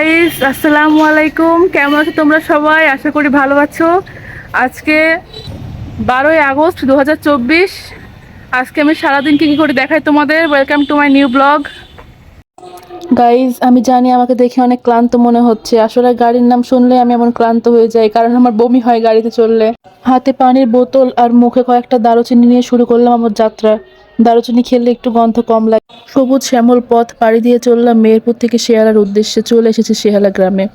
Guys আসসালামু আলাইকুম। কেমন আছো তোমরা সবাই? আশা করি ভালো আছো। আজকে বারোই আগস্ট দুহাজার চব্বিশ। আজকে আমি সারাদিন কী কী করে দেখাই তোমাদের? Welcome to my new blog guys আমি জানি আমাকে দেখে অনেক ক্লান্ত মনে হচ্ছে। আসলে গাড়ির নাম শুনলে আমি এমন ক্লান্ত হয়ে যাই, কারণ আমার বমি হয় গাড়িতে চললে হাতে পানির বোতল আর মুখে কয়েকটা দারুচিনি নিয়ে শুরু করলাম আমার যাত্রা। দারুচিনি খেলে একটু গন্ধ কম লাগে। সবুজ শ্যামল পথ পাড়ি দিয়ে চললাম মেহেরপুর থেকে শেয়ালার উদ্দেশ্যে চলে এসেছি শেহালা গ্রামে।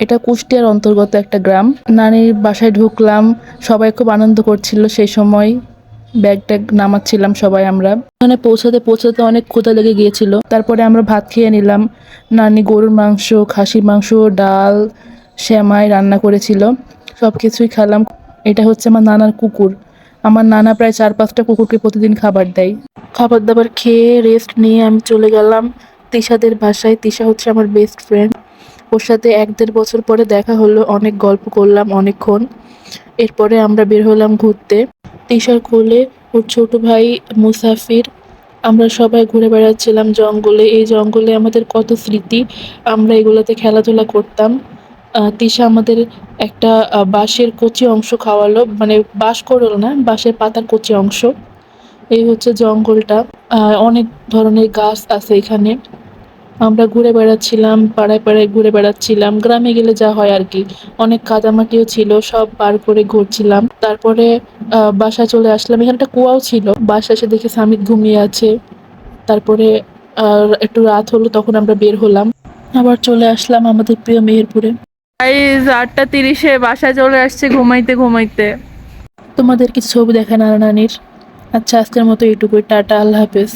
এটা কুষ্টিয়ার অন্তর্গত একটা গ্রাম। নানির বাসায় ঢুকলাম, সবাই খুব আনন্দ করছিল। সেই সময় ব্যাগ ট্যাগ নামাচ্ছিলাম সবাই আমরা। ওখানে পৌঁছাতে পৌঁছাতে অনেক ক্ষুধা লেগে গিয়েছিল। তারপরে আমরা ভাত খেয়ে নিলাম। নানি গরুর মাংস, খাসির মাংস, ডাল শ্যামাই রান্না করেছিল। সব কিছুই খেলাম। এটা হচ্ছে আমার নানার কুকুর। আমার নানা প্রায় চার পাঁচটা কুকুরকে প্রতিদিন খাবার দেয়। খাবার দাবার খেয়ে রেস্ট নিয়ে আমি চলে গেলাম তিশাদের বাসায়। তিশা হচ্ছে আমার বেস্ট ফ্রেন্ড ওর সাথে এক দেড় বছর পরে দেখা হলো, অনেক গল্প করলাম অনেকক্ষণ। এরপরে আমরা বের হলাম ঘুরতে। তিশার কোলে ওর ছোট ভাই মুসাফির। আমরা সবাই ঘুরে বেড়াচ্ছিলাম জঙ্গলে। এই জঙ্গলে আমাদের কত স্মৃতি, আমরা এগুলোতে খেলাধুলা করতাম। তিশা আমাদের একটা বাঁশের কচি অংশ খাওয়ালো। মানে বাঁশ করল না, বাঁশের পাতার কচি অংশ। এই হচ্ছে জঙ্গলটা। অনেক ধরনের গাছ আছে এখানে। আমরা ঘুরে বেড়াচ্ছিলাম, পাড়ায় পাড়ায় ঘুরে বেড়াচ্ছিলাম। গ্রামে গেলে যা হয় আর কি। অনেক কাদামাটিও ছিল, সব পার করে ঘুরছিলাম। তারপরে বাসায় চলে আসলাম। এখানে একটা কুয়াও ছিল। বাসা এসে দেখে সামিত ঘুমিয়ে আছে। তারপরে একটু রাত হলো, তখন আমরা বের হলাম। আবার চলে আসলাম আমাদের প্রিয় মেহেরপুরে। আটটা তিরিশে বাসায় চলে আসছে ঘুমাইতে ঘুমাইতে। তোমাদের কিছু ছবি দেখা না নানির? আচ্ছা আজকের মতো এটুকুই টাটা, আল্লাহ হাফেজ।